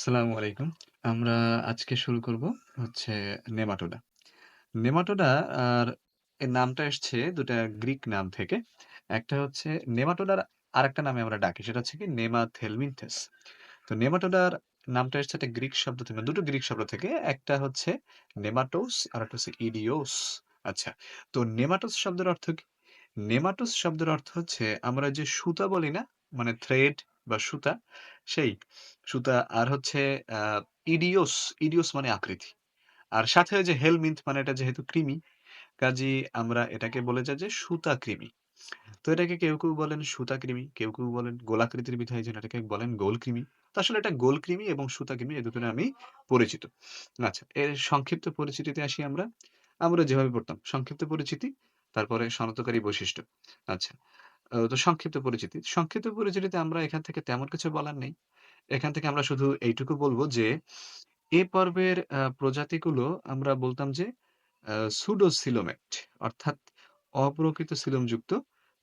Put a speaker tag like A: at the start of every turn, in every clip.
A: আসসালামু আলাইকুম। আমরা আজকে শুরু করব হচ্ছে নেমাটোডা। নেমাটোডা আর এর নামটা এসছে ২ টা গ্রিক নাম থেকে। একটা হচ্ছে নেমাটোডার আরেকটা নামে আমরা ডাকি। সেটা হচ্ছে কি নেমাথেলমিনথেস। তো নেমাটোডার নামটা এসছে একটা গ্রিক শব্দ থেকে, দুটো গ্রিক শব্দ থেকে। একটা হচ্ছে নেমাটোস আরেকটা হচ্ছে ইডিওস। আচ্ছা। তো নেমাটোস শব্দের অর্থ কি? নেমাটোস শব্দের অর্থ হচ্ছে আমরা যে সুতা বলি না? মানে থ্রেড বা সুতা সেই সুতা আর হচ্ছে ইডিওস, ইডিওস মানে আকৃতি। আর সাথে যে হেলমিন্থ মানে এটা যেহেতু কৃমি, কাজেই আমরা এটাকে বলে যাই যে সুতা কৃমি। তো এটাকে কেউ, কেউ বলেন সুতা কৃমি, কেউ, কেউ বলেন গোলাকৃতির বিধায় যেন এটাকে বলেন গোল কৃমি। আসলে এটা গোল কৃমি এবং সুতা কৃমি এই দুটো নামেই পরিচিত। আচ্ছা, এর সংক্ষিপ্ত পরিচিতিতে আসি আমরা। আমরা যেভাবে পড়তাম সংক্ষিপ্ত পরিচিতি, তারপরে শনাক্তকারী বৈশিষ্ট্য। আচ্ছা, তো সংক্ষিপ্ত পরিচিতি। সংক্ষিপ্ত পরিচিতিতে আমরা এখান থেকে তেমন কিছু বলার নেই। এখান থেকে আমরা শুধু এইটুকু বলব যে এ পর্বের প্রজাতিগুলো আমরা বলতাম যে আ সুডোসিলোমেট অর্থাৎ অপ্রকৃত সিলোমযুক্ত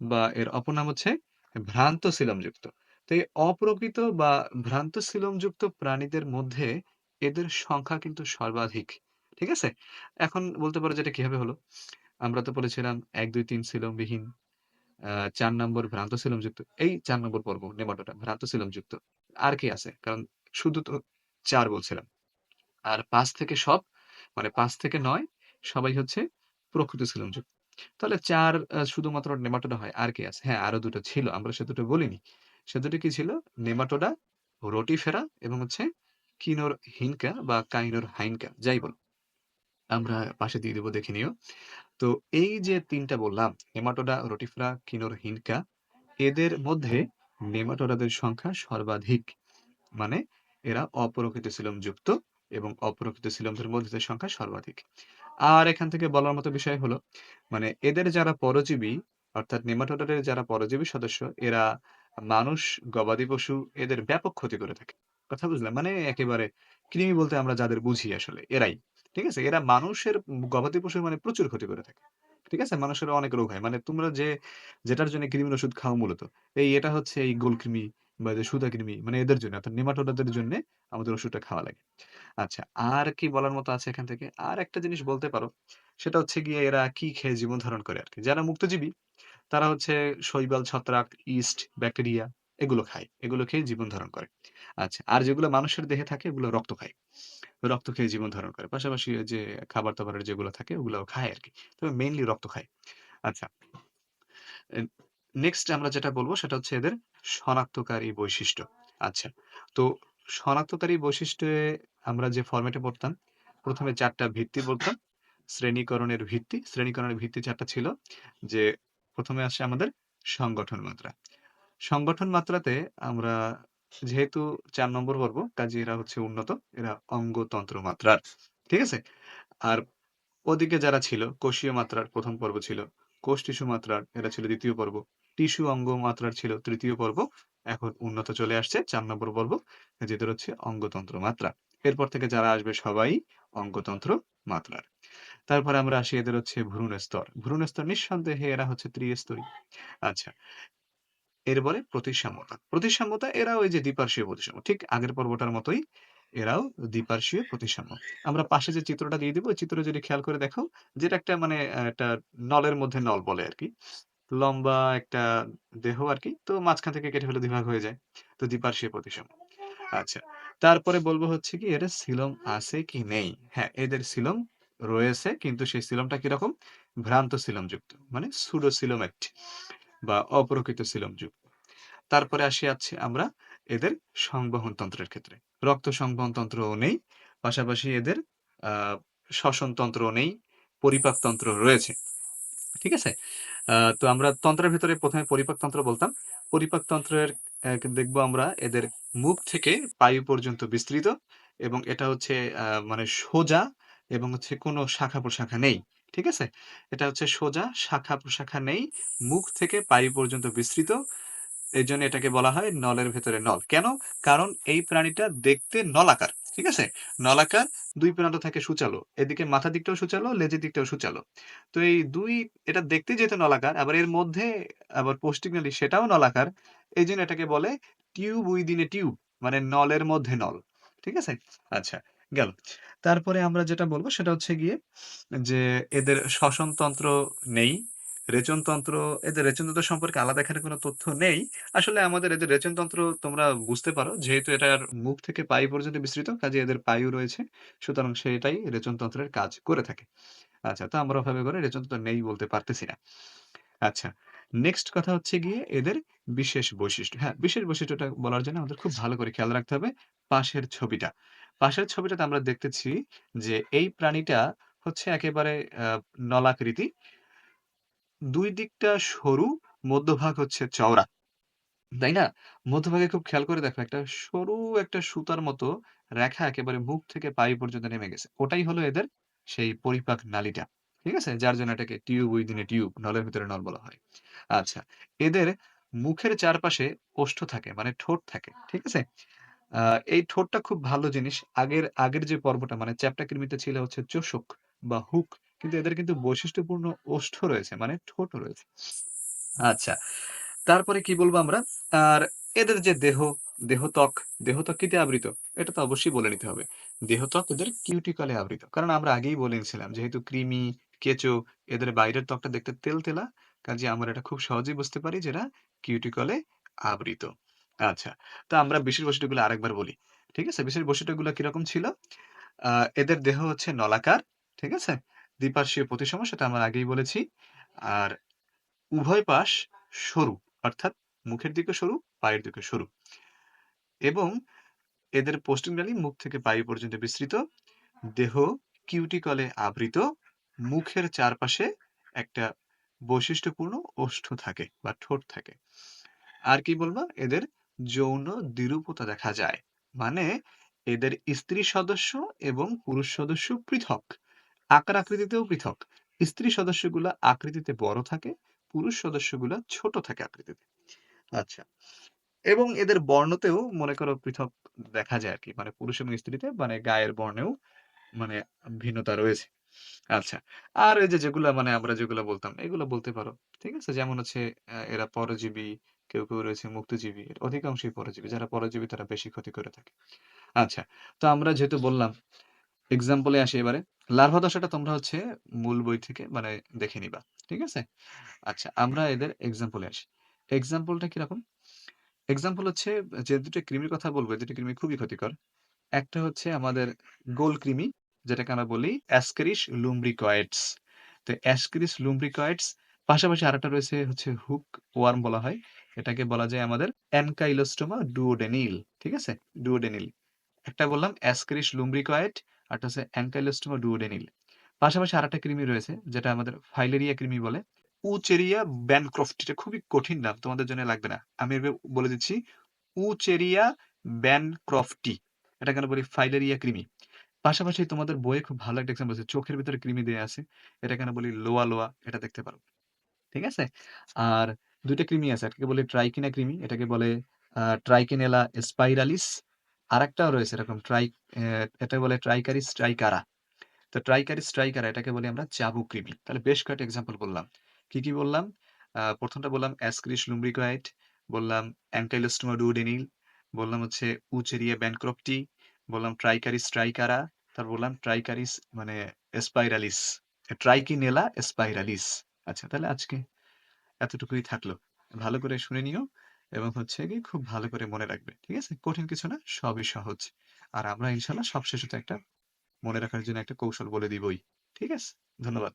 A: বা এর অপর নাম হচ্ছে ভ্রান্ত সিলোমযুক্ত। তো এই অপ্রকৃত বা ভ্রান্ত সিলোমযুক্ত প্রাণীদের মধ্যে এদের সংখ্যা কিন্তু সর্বাধিক। ঠিক আছে? এখন বলতে পারো যে এটা কীভাবে হলো? আমরা তো বলেছিলাম ১, ২, ৩ সিলোমবিহীন ৪ নম্বর ভ্রান্ত সিলোমযুক্ত। এই চার নম্বর পর্ব নেমাটোডা ভ্রান্ত সিলোমযুক্ত। আর কি আছে? কারণ শুধু তো ৪ বলছিলাম। আর ৫ থেকে সব মানে ৫ থেকে ৯ সবাই হচ্ছে প্রকৃত সিলোমযুক্ত। তাহলে ৪ আ শুধুমাত্র নেমাটোডা হয়। আর কি আছে? হ্যাঁ, আরও দুটো ছিল। আমরা সে ২ টো বলিনি। সে ২ টো কি ছিল? নেমাটোডা, রোটি ফেরা এবং হচ্ছে কিনোর হিনকা বা কাইনোর হাইনকা যাই বলো। আমরা পাশে দিয়ে দেব দেখে নিও। তো এই যে ৩ টা বললাম নেমাটোডা, রোটিফেরা, কিনোর হিনকা এদের মধ্যে নেমাটোডাদের সংখ্যা সর্বাধিক। মানে এরা অপরকৃত সিলোমযুক্ত এবং অপরকৃত সিলোমদের মধ্যে সংখ্যা সর্বাধিক। আর এখান থেকে বলার মতো বিষয় হলো, মানে এদের যারা পরজীবী অর্থাৎ নেমাটোডাদের যারা পরজীবী সদস্য এরা মানুষ, গবাদি পশু এদের ব্যাপক ক্ষতি করে থাকে। কথা বুঝলে? মানে একেবারে কৃমি বলতে আমরা যাদের বুঝি আসলে এরাই। ঠিক আছে? এরা মানুষের গবাদি পশুর মানে প্রচুর ক্ষতি করে থাকে। ঠিক আছে? মানুষের অনেক রোগ হয়। মানে তোমরা যে যেটার জন্য কৃমির ওষুধ খাও মূলত, এই এটা হচ্ছে এই গোলকৃমি বা যে সুতা কৃমি মানে এদের জন্য অর্থাৎ নেমাটোডাদের জন্যে আমাদের ওষুধটা খাওয়া লাগে। আচ্ছা, আর কি বলার মতো আছে এখান থেকে? আর একটা জিনিস বলতে পারো। সেটা হচ্ছে গিয়ে এরা কি খেয়ে জীবন ধারণ করে আরকি। যারা মুক্তজীবী তারা হচ্ছে শৈবাল, ছত্রাক, ইস্ট, ব্যাকটেরিয়া এগুলো খায়। এগুলো খেয়ে জীবন ধারণ করে। আচ্ছা, আর যেগুলো মানুষের দেহে থাকে ওগুলো রক্ত খায়। রক্ত খেয়ে জীবন ধারণ করে। পাশাপাশি যে খাবার-দাবারের যেগুলো থাকে ওগুলাও খায় আরকি। তবে মেইনলি রক্ত খায়। আচ্ছা। নেক্সট আমরা যেটা বলব সেটা হচ্ছে এদের শনাক্তকারী বৈশিষ্ট্য। আচ্ছা। তো শনাক্তকারী বৈশিষ্ট্যে আমরা যে ফরমেটে পড়তাম, প্রথমে চারটা ভিত্তি বলতাম। শ্রেণীকরণের ভিত্তি, শ্রেণীকরণের ভিত্তি চারটা ছিল যে প্রথমে আসে আমাদের সংগঠন মাত্রা। সংগঠন মাত্রাতে আমরা যেহেতু ৪ নম্বর পর্ব কাজেই এরা হচ্ছে উন্নত। এরা অঙ্গতন্ত্র মাত্রার। ঠিক আছে? আর ওদিকে যারা ছিল, কোষীয় মাত্রার প্রথম পর্ব ছিল। কোষ টিস্যু মাত্রার, এরা ছিল দ্বিতীয় পর্ব। টিস্যু অঙ্গ মাত্রার ছিল তৃতীয় পর্ব। এখন উন্নত চলে আসছে, চার নম্বর পর্ব। যেদের হচ্ছে অঙ্গতন্ত্র মাত্রা। এরপর থেকে যারা আসবে সবাই অঙ্গতন্ত্র মাত্রার। তারপরে আমরা আসি এদের হচ্ছে ভ্রূণ স্তর। ভ্রূণ স্তর নিঃসন্দেহে এরা হচ্ছে ত্রিস্তরী। আচ্ছা। এরপরে প্রতিসাম্যতা। প্রতিসাম্যতা এরা ওই যে দ্বিপার্শ্বীয় প্রতিসাম্য। ঠিক আগের পর্বটার মতোই এরাও দ্বিপার্শ্বীয় প্রতিসাম্য। আমরা পাশে যে চিত্রটা দিয়ে দিব, চিত্র যদি খেয়াল করে দেখো, যেটা একটা মানে একটা নলের মধ্যে নল বলে আরকি। লম্বা একটা দেহ আর কি তো মাঝখান থেকে কেটে ফেলে ২ ভাগ হয়ে যায়। তো দ্বিপার্শ্বীয় প্রতিসাম্য। আচ্ছা। তারপরে বলব হচ্ছে কি এদের সিলোম আছে কি নেই? হ্যাঁ, এদের সিলোম রয়েছে কিন্তু সেই সিলোমটা কীরকম? ভ্রান্ত সিলোমযুক্ত। মানে সুডোসিলোমেট বা অপ্রকৃত সিলোমযুক্ত। তারপরে আসি আচ্ছা আমরা এদের সংবহন তন্ত্রের ক্ষেত্রে। রক্ত সংবহন তন্ত্রও নেই। পাশাপাশি এদের শ্বসন তন্ত্রও নেই। পরিপাক তন্ত্র রয়েছে। ঠিক আছে? তো আমরা তন্ত্রের ভিতরে প্রথমে পরিপাক তন্ত্র বলতাম। পরিপাক তন্ত্রের দেখব আমরা এদের মুখ থেকে পায়ু পর্যন্ত বিস্তৃত এবং এটা হচ্ছে মানে সোজা এবং হচ্ছে কোনো শাখা-প্রশাখা নেই। ঠিক আছে? এটা হচ্ছে সোজা, শাখা-প্রশাখা নেই। মুখ থেকে পায়ু পর্যন্ত বিস্তৃত। এজন্য এটাকে বলা হয় নলের ভেতরে নল। কেন? কারণ এই প্রাণীটা দেখতে নলাকার। ঠিক আছে? নলাকার দুই প্রান্ত থাকে সুচালো এদিকে মাথার দিকটাও সুচালো লেজের দিকটাও সুচালো তো এই দুই এটা দেখতে যেহেতু নলাকার, আবার এর মধ্যে আবার পৌষ্টিক নালী সেটাও নলাকার। এই জন্য এটাকে বলে টিউব উইদিন টিউব মানে নলের মধ্যে নল। ঠিক আছে? আচ্ছা গেল। তারপরে আমরা যেটা বলব সেটা হচ্ছে গিয়ে যে এদের শ্বসনতন্ত্র নেই। রেচনতন্ত্র এদের রেচনতন্ত্র সম্পর্কে আলাদা এখানে কোনো তথ্য নেই। আসলে আমাদের এদের রেচনতন্ত্র তোমরা বুঝতে পারো যেহেতু এটার মুখ থেকে পায়ু পর্যন্ত বিস্তৃত কাজেই এদের পায়ু রয়েছে। সুতরাং সেটাই রেচনতন্ত্রের কাজ করে থাকে। আচ্ছা তো আমরা ওভাবে করে রেচনতন্ত্র নেই বলতে পারতেছি না। আচ্ছা নেক্সট কথা হচ্ছে গিয়ে এদের বিশেষ বৈশিষ্ট্য। হ্যাঁ, বিশেষ বৈশিষ্ট্যটা বলার জন্য আমাদের খুব ভালো করে খেয়াল রাখতে হবে পাশের ছবিটা। পাশের ছবিটাতে আমরা দেখতেছি যে এই প্রাণীটা হচ্ছে একেবারে নলাকৃতি। ২ দিকটা সরু, মধ্যভাগ হচ্ছে চওড়া। তাই না? মধ্যভাগে খুব খেয়াল করে দেখো একটা সরু একটা সুতার মতো রেখা একেবারে মুখ থেকে পায়ু পর্যন্ত নেমে গেছে। ওটাই হলো এদের সেই পরিপাক নালীটা। ঠিক আছে? যার জন্য এটাকে টিউব উইদিন এ টিউব নলের ভিতরে নল বলা হয়। আচ্ছা, এদের মুখের চারপাশে ওষ্ঠ থাকে মানে ঠোঁট থাকে। ঠিক আছে? এই ঠোঁটটা খুব ভালো জিনিস। আগের আগের যে পর্বটা মানে চ্যাপ্টা কৃমিতে ছিল হচ্ছে চোষক বা হুক। কিন্তু এদের কিন্তু বৈশিষ্ট্যপূর্ণ ওষ্ঠ রয়েছে মানে ঠোঁট রয়েছে। আচ্ছা। তারপরে কি বলব আমরা? আর এদের যে দেহ, দেহত্বক, কিতে আবৃত? এটা তো অবশ্যই বলে নিতে হবে। দেহত্বক এদের কিউটিকলে আবৃত। কারণ আমরা আগেই বলেছিলাম যেহেতু কৃমি, কেঁচো এদের বাইরের ত্বকটা দেখতে তেল তেলা কাজে আমরা এটা খুব সহজেই বুঝতে পারি যে এরা কিউটিকলে আবৃত। আচ্ছা। তো আমরা বিশেষ বৈশিষ্ট্যগুলো আরেকবার বলি। ঠিক আছে? বিশেষ বৈশিষ্ট্যগুলো কীরকম ছিল? এদের দেহ হচ্ছে নলাকার। ঠিক আছে? দ্বিপার্শ্বীয় প্রতিসম সেটা আমরা আগেই বলেছি। আর উভয় পাশ সরু। অর্থাৎ মুখের দিকে সরু, পায়ের দিকে সরু। এবং এদের পোস্টিংনালী মুখ থেকে পায়ু পর্যন্ত বিস্তৃত। দেহ কিউটিকলে আবৃত। মুখের চারপাশে একটা বৈশিষ্ট্যপূর্ণ ওষ্ঠ থাকে বা ঠোঁট থাকে। আর কি বলব? এদের যৌন দ্বিরূপতা দেখা যায়। মানে এদের স্ত্রী সদস্য এবং পুরুষ সদস্য পৃথক। আকার আকৃতিতেও পৃথক। স্ত্রী সদস্যগুলা আকৃতিতে বড় থাকে, পুরুষ সদস্যগুলা ছোট থাকে আকৃতিতে। আচ্ছা। এবং এদের বর্ণতেও মনে করো পৃথক দেখা যায় আরকি। মানে পুরুষ এবং স্ত্রীতে মানে গায়ের বর্ণেও মানে ভিন্নতা রয়েছে। আচ্ছা। আর এই যেগুলা মানে আমরা যেগুলা বলতাম এগুলো বলতে পারো। ঠিক আছে? যেমন হচ্ছে এরা পরজীবী, কেউ, কেউ রয়েছে মুক্তজীবী। অধিকাংশই পরজীবী। যারা পরজীবী তারা বেশি ক্ষতি করে থাকে। আচ্ছা। তো আমরা যেহেতু বললাম, এক্সাম্পলে আসি এবারে। লার্ভা দশাটা তোমরা হচ্ছে মূল বই থেকে মানে দেখে নিবা। ঠিক আছে? আচ্ছা, আমরা এদের এক্সাম্পল আসি। এক্সাম্পলটা কীরকম? এক্সাম্পল হচ্ছে যে ২ টা কৃমির কথা বলব, ২ কৃমি খুবই ক্ষতিকর। একটা হচ্ছে আমাদের গোল কৃমি, যেটাকে আমরা বলি Ascaris lumbricoides। তো Ascaris lumbricoides পাশাপাশি আরেকটা রয়েছে হচ্ছে হুক ওয়ার্ম বলা হয়। এটাকে বলা যায় আমাদের Ankylostoma duodenale। ঠিক আছে? duodenale। একটা বললাম Ascaris lumbricoid, আরেকটা হচ্ছে Ankylostoma duodenale। পাশাপাশি আরেকটা কৃমি রয়েছে যেটা আমাদের ফাইলেরিয়া কৃমি বলে। Wucheria bancrofti এটা খুবই কঠিন নাম। তোমাদের জন্য লাগবে না। আমি বলে দিচ্ছি। Wucheria bancrofti এটাকে আমরা বলি ফাইলেরিয়া কৃমি। পাশাপাশি তোমাদের বইয়ে খুব ভালো একটা এক্সাম্পল আছে। চোখের ভিতরে কৃমি দেয়া আছে। এটা কেন বলি লোয়া, লোয়া এটা দেখতে পারো। ঠিক আছে? আর ২ টা কৃমি আছে। একটাকে বলে ট্রাইকিনা কৃমি, এটাকে বলে আ Trichinella আরেকটাও রয়েছে এরকম ট্রাই এটা বলে ট্রাইকারি স্ট্রাইকারা তো ট্রাইকারি স্ট্রাইকারা এটাকে বলি আমরা চাবুকৃমি তাহলে বেশ কয়েকটা এক্সাম্পল বললাম। কি কি বললাম? প্রথমটা বললাম অ্যাসক্রিস লুমব্রিকয়েট বললাম অ্যাংকাইলোস্টোমাডুডেনিল বললাম হচ্ছে উচেরিয়া ব্যানক্রপটি বললাম ট্রাইকারি স্ট্রাইকারা তারপর বললাম ট্রাইকারিস মানে স্পাইরালিস ট্রাইকিনেলা স্পাইরালিস আচ্ছা তাহলে আজকে এতটুকুই থাকল। ভালো করে শুনে নিও। এবং হচ্ছে কি খুব ভালো করে মনে রাখবে। ঠিক আছে? কঠিন কিছু না, সবই সহজ। আর আমরা ইনশাল্লাহ সবশেষে তো একটা মনে রাখার জন্য একটা কৌশল বলে দিবই। ঠিক আছে? ধন্যবাদ।